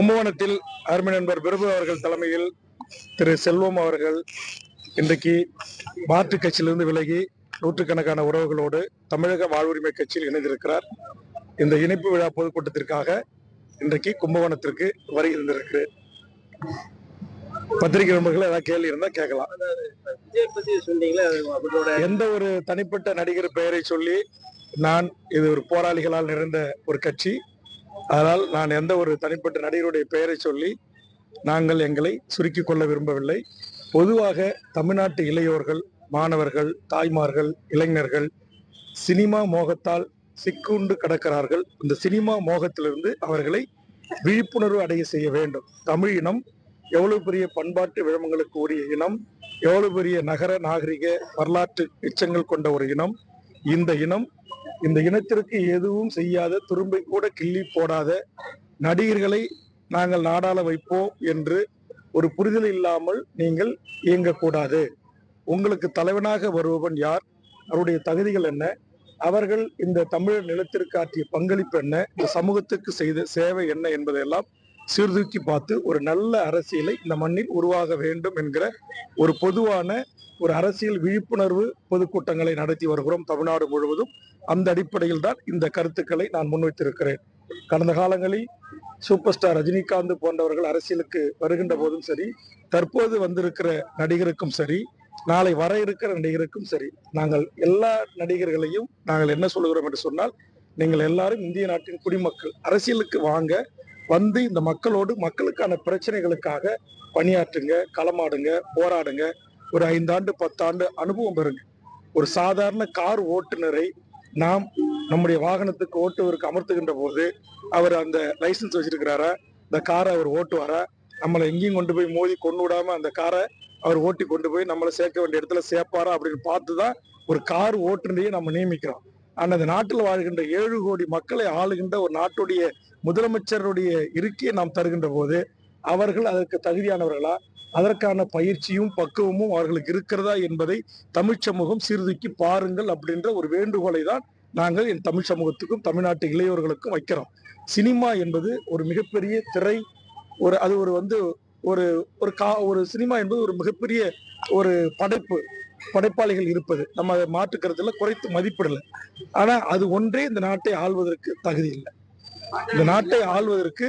கும்பகோணத்தில் அருமை நண்பர் பிரபு அவர்கள் தலைமையில் திரு செல்வம் அவர்கள் இன்றைக்கு மாற்று கட்சியிலிருந்து விலகி நூற்றுக்கணக்கான உறவுகளோடு தமிழக வாழ்வுரிமை கட்சியில் இணைந்திருக்கிறார். இந்த இணைப்பு விழா பொதுக்கூட்டத்திற்காக இன்றைக்கு கும்பகோணத்திற்கு வருகின்றிருக்கிறேன் பத்திரிகை நண்பர்கள் ஏதாவது கேள்வி இருந்தா கேட்கலாம். எந்த ஒரு தனிப்பட்ட நடிகர் பெயரை சொல்லி நான் இது ஒரு போராளிகளால் நிறைந்த ஒரு கட்சி அதனால் நான் எந்த ஒரு தனிப்பட்ட நடிகருடைய பெயரை சொல்லி நாங்கள் எங்களை சுருக்கிக் கொள்ள விரும்பவில்லை. பொதுவாக தமிழ்நாட்டு இளையோர்கள் மாணவர்கள் தாய்மார்கள் இளைஞர்கள் சினிமா மோகத்தால் சிக்குண்டு கிடக்கிறார்கள். இந்த சினிமா மோகத்திலிருந்து அவர்களை விழிப்புணர்வு அடைய செய்ய வேண்டும். தமிழ் இனம் எவ்வளவு பெரிய பண்பாட்டு விழமங்களுக்கு உரிய இனம் எவ்வளவு பெரிய நகர நாகரிக வரலாற்று எச்சங்கள் கொண்ட ஒரு இனம் இந்த இனம் இந்த இனத்திற்கு எதுவும் செய்யாத துரும்பை கூட கிள்ளி போடாத நடிகர்களை நாங்கள் நாடாள வைப்போம் என்று ஒரு புரிதல் இல்லாமல் நீங்கள் இயங்கக்கூடாது. உங்களுக்கு தலைவனாக வருபவன் யார்? அவருடைய தகுதிகள் என்ன? அவர்கள் இந்த தமிழர் நிலத்திற்கு ஆற்றிய பங்களிப்பு என்ன? இந்த சமூகத்துக்கு செய்த சேவை என்ன என்பதையெல்லாம் சீர்தூக்கி பார்த்து ஒரு நல்ல அரசியலை இந்த மண்ணில் உருவாக வேண்டும் என்கிற ஒரு பொதுவான ஒரு அரசியல் விழிப்புணர்வு பொதுக்கூட்டங்களை நடத்தி வருகிறோம் தமிழ்நாடு முழுவதும். அந்த அடிப்படையில் தான் இந்த கருத்துக்களை நான் முன்வைத்திருக்கிறேன். கடந்த காலங்களில் சூப்பர் ஸ்டார் ரஜினிகாந்த் போன்றவர்கள் அரசியலுக்கு வருகின்ற போதும் சரி தற்போது வந்திருக்கிற நடிகருக்கும் சரி நாளை வர இருக்கிற நடிகருக்கும் சரி நாங்கள் எல்லா நடிகர்களையும் நாங்கள் என்ன சொல்லுகிறோம் என்று சொன்னால் நீங்கள் எல்லாரும் இந்திய நாட்டின் குடிமக்கள் அரசியலுக்கு வாங்க வந்து இந்த மக்களோடு மக்களுக்கான பிரச்சனைகளுக்காக பணியாற்றுங்க களமாடுங்க போராடுங்க. ஒரு ஐந்தாண்டு பத்தாண்டு அனுபவம் பெறுங்க ஒரு சாதாரண கார் ஓட்டுநரை நாம் நம்முடைய வாகனத்துக்கு ஓட்டுவருக்கு அமர்த்துகின்ற போது அவர் அந்த லைசன்ஸ் வச்சிருக்கிறாரா? இந்த காரை அவர் ஓட்டுவாரா? நம்மளை எங்கேயும் கொண்டு போய் மோதி கொண்டு விடாம அந்த காரை அவர் ஓட்டி கொண்டு போய் நம்மளை சேர்க்க வேண்டிய இடத்துல சேர்ப்பாரா அப்படின்னு பார்த்து தான் ஒரு கார் ஓட்டுநரையே நம்ம நியமிக்கிறோம். ஆனால் அந்த நாட்டில் வாழ்கின்ற ஏழு கோடி மக்களை ஆளுகின்ற ஒரு நாட்டுடைய முதலமைச்சருடைய இருக்கையை நாம் தருகின்ற போது அவர்கள் அதற்கு தகுதியானவர்களா? அதற்கான பயிற்சியும் பக்குவமும் அவர்களுக்கு இருக்கிறதா என்பதை தமிழ் சமூகம் சீர்தூக்கி பாருங்கள் அப்படின்ற ஒரு வேண்டுகோளை தான் நாங்கள் என் தமிழ் சமூகத்துக்கும் தமிழ்நாட்டு இளையோர்களுக்கும் வைக்கிறோம். சினிமா என்பது ஒரு மிகப்பெரிய திரை ஒரு அது ஒரு வந்து ஒரு ஒரு கா ஒரு சினிமா என்பது ஒரு மிகப்பெரிய ஒரு படைப்பு படைப்பாளிகள் இருப்பது. நம்ம அதை மாற்றுக்கிறதுல குறைத்து மதிப்பிடலை. ஆனால் அது ஒன்றே இந்த நாட்டை ஆள்வதற்கு தகுதி இல்லை. இந்த நாட்டை ஆள்வதற்கு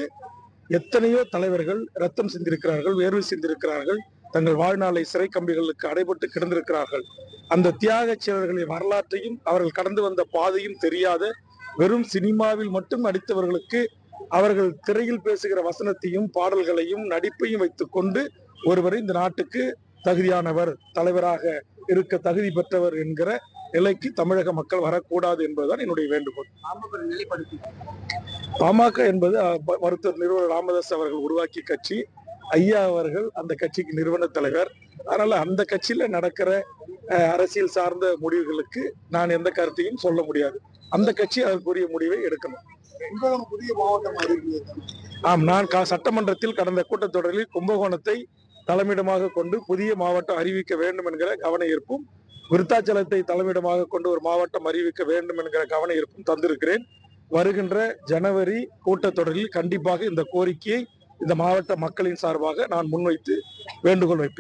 எத்தனையோ தலைவர்கள் ரத்தம் சிந்திருக்கிறார்கள் வேர்வை சிந்திருக்கிறார்கள் தங்கள் வாழ்நாளை சிறை கம்பிகளுக்கு அடைபட்டு கிடந்திருக்கிறார்கள். அந்த தியாக செயலர்களின் வரலாற்றையும் அவர்கள் கடந்து வந்த பாதையும் தெரியாத வெறும் சினிமாவில் மட்டும் நடித்தவர்களுக்கு அவர்கள் திரையில் பேசுகிற வசனத்தையும் பாடல்களையும் நடிப்பையும் வைத்துக் கொண்டு ஒருவரை இந்த நாட்டுக்கு தகுதியானவர் தலைவராக இருக்க தகுதி பெற்றவர் என்கிற நிலைக்கு தமிழக மக்கள் வரக்கூடாது என்பதுதான் என்னுடைய வேண்டுகோள். நிலைப்படுத்தி பாமக என்பது மருத்துவர் நிறுவனர் ராமதாஸ் அவர்கள் உருவாக்கிய கட்சி. ஐயா அவர்கள் அந்த கட்சிக்கு நிறுவன தலைவர். அதனால அந்த கட்சியில நடக்கிற அரசியல் சார்ந்த முடிவுகளுக்கு நான் எந்த கருத்தையும் சொல்ல முடியாது. அந்த கட்சி அதற்குரிய முடிவை எடுக்கணும். புதிய மாவட்டம் ஆம் நான் சட்டமன்றத்தில் கடந்த கூட்டத்தொடரில் கும்பகோணத்தை தலைமையிடமாக கொண்டு புதிய மாவட்டம் அறிவிக்க வேண்டும் என்கிற கவன ஈர்ப்பும் விருத்தாச்சலத்தை தலைமையிடமாக கொண்டு ஒரு மாவட்டம் அறிவிக்க வேண்டும் என்கிற கவன ஈர்ப்பும் தந்திருக்கிறேன். வருகின்ற ஜனவரி கூட்டத்தொடரில் கண்டிப்பாக இந்த கோரிக்கையை இந்த மாவட்ட மக்களின் சார்பாக நான் முன்வைத்து வேண்டுகோள் வைப்பேன்.